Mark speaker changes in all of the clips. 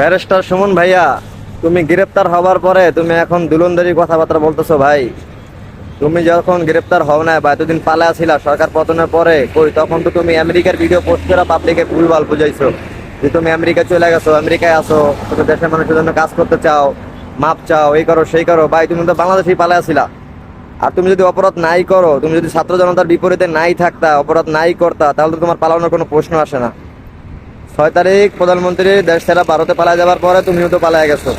Speaker 1: Barrister Suman ভাইয়া, তুমি গ্রেপ্তার হবার পরে তুমি এখন দুলন্দারি কথাবার্তা বলতেছো ভাই। তুমি যখন গ্রেপ্তার হও না বা এতদিন পালা ছিলা সরকার পতনের পরে কই, তখন তো তুমি আমেরিকার ভিডিও পোস্ট করে পাবলিকে ভুলভাল বুঝাইছো যে তুমি আমেরিকা চলে গেছো, আমেরিকায় আসো, তুমি দেশের মানুষের জন্য কাজ করতে চাও, মাপ চাও, এই করো, সেই করো, ভাই, তুমি তো বাংলাদেশেই পালা ছিলা আর তুমি যদি অপরাধ নাই করো, তুমি যদি ছাত্র জনতার বিপরীতে নাই থাকতা, অপরাধ নাই করতা, তাহলে তো তোমার পালানোর কোনো প্রশ্ন আসে না। ছয় তারিখ প্রধানমন্ত্রী দেশ ছেড়ে ভারতে পালায় যাবার পরে তুমিও তো পালায় গেছো।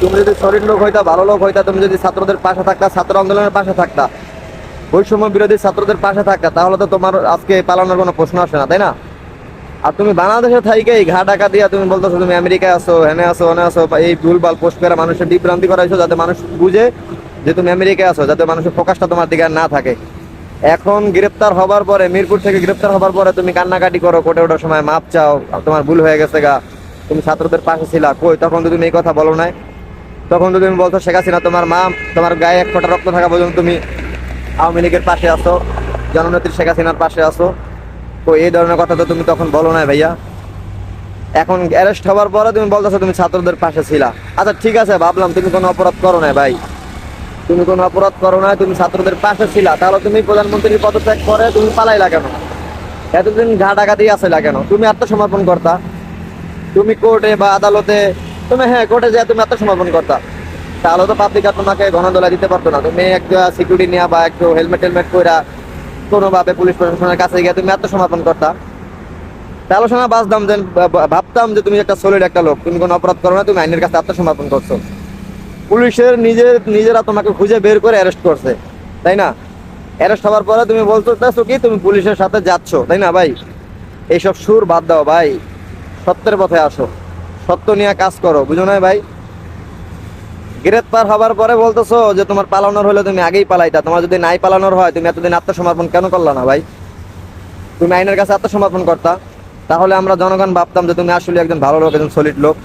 Speaker 1: তুমি যদি শরীর লোক হইতা, ভালো লোক হইতা, তুমি যদি ছাত্রদের পাশে থাকতা, ছাত্র আন্দোলনের পাশে থাকতা, বৈষম্য বিরোধী ছাত্রদের পাশে থাকতা, তাহলে তো তোমার আজকে পালানোর কোনো প্রশ্ন আসে না, তাই না? আর তুমি বাংলাদেশে থাইকে ঘা টাকা দিয়া তুমি বলতেছো, তুমি আমেরিকায় আসো হেনে আসো ওনে আসো এই ভুলভাল পোস্ট করে মানুষের বিভ্রান্তি করাইছো যাতে মানুষ বুঝে যে তুমি আমেরিকায় আসো যাতে মানুষের ফোকাসটা তোমার দিকে না থাকে। এখন গ্রেপ্তার হবার পরে, মিরপুর থেকে গ্রেপ্তার হবার পরে তুমি কান্নাকাটি করো কোটে ওঠার সময় মাপ চাও, তোমার ভুল হয়ে গেছে গা। তুমি ছাত্রদের পাশে ছিলা, কই? তখন তো তুমি এই কথা বলো নাই। তখন তো তুমি বলতো শেখ হাসিনা, তোমার মা, তোমার গায়ে এক ফোঁটা রক্ত থাকা পর্যন্ত তুমি আওয়ামী লীগের পাশে আসো জননেত্রী শেখ হাসিনার পাশে আসো তো এই ধরনের কথা তো তুমি তখন বলো নাই ভাইয়া। এখন অ্যারেস্ট হওয়ার পরে তুমি বলতেছো, তুমি ছাত্রদের পাশে ছিলা। আচ্ছা ঠিক আছে, ভাবলাম তুমি কোনো অপরাধ করো না ভাই। তুমি কোনো অপরাধ করো না, তুমি ছাত্রদের পাশে ছিলা, তাহলে তুমি প্রধানমন্ত্রীর পদত্যাগ করে তুমি পালাইলা কেন? এতদিন ঘা দিয়ে আসিলা কেন? তুমি আত্মসমর্পণ করতা। তুমি কোর্টে বা আদালতে, তুমি হ্যাঁ কোর্টে যা তুমি আত্মসমর্পণ করতা। তাহলে তো পাবলিক আর তোমাকে গণদোলা দিতে পারতো না। তুমি একটা সিকিউরিটি নেওয়া বা একটু হেলমেট টেলমেট কইরা কোনোভাবে পুলিশ প্রশাসনের কাছে গিয়ে তুমি আত্মসমর্পণ করতা। তাহলে শোনা বাসতাম যে ভাবতাম যে তুমি একটা সলিড একটা লোক। তুমি কোনো অপরাধ করো না, তুমি আইনের কাছে আত্মসমর্পণ করছ। পুলিশের নিজের, নিজেরা তোমাকে খুঁজে বের করে অ্যারেস্ট করছে, তাই না? অ্যারেস্ট হওয়ার পরে তুমি বলছো চাচ্ছো কি তুমি পুলিশের সাথে যাচ্ছ তাই না ভাই? এইসব সুর বাদ দাও ভাই, সত্যের পথে আসো, সত্য নিয়ে কাজ করো, বুঝো না ভাই? গ্রেপ্তার হবার পরে বলতেছো যে তোমার পালানোর হলে তুমি আগেই পালাইতা, তোমার যদি নাই পালানোর হয়, তুমি এতদিন আত্মসমর্পণ কেন করলা না ভাই? তুমি আইনের কাছে আত্মসমর্পণ করতা, তাহলে আমরা জনগণ ভাবতাম যে তুমি আসলে একজন ভালো লোক, একজন সলিড লোক।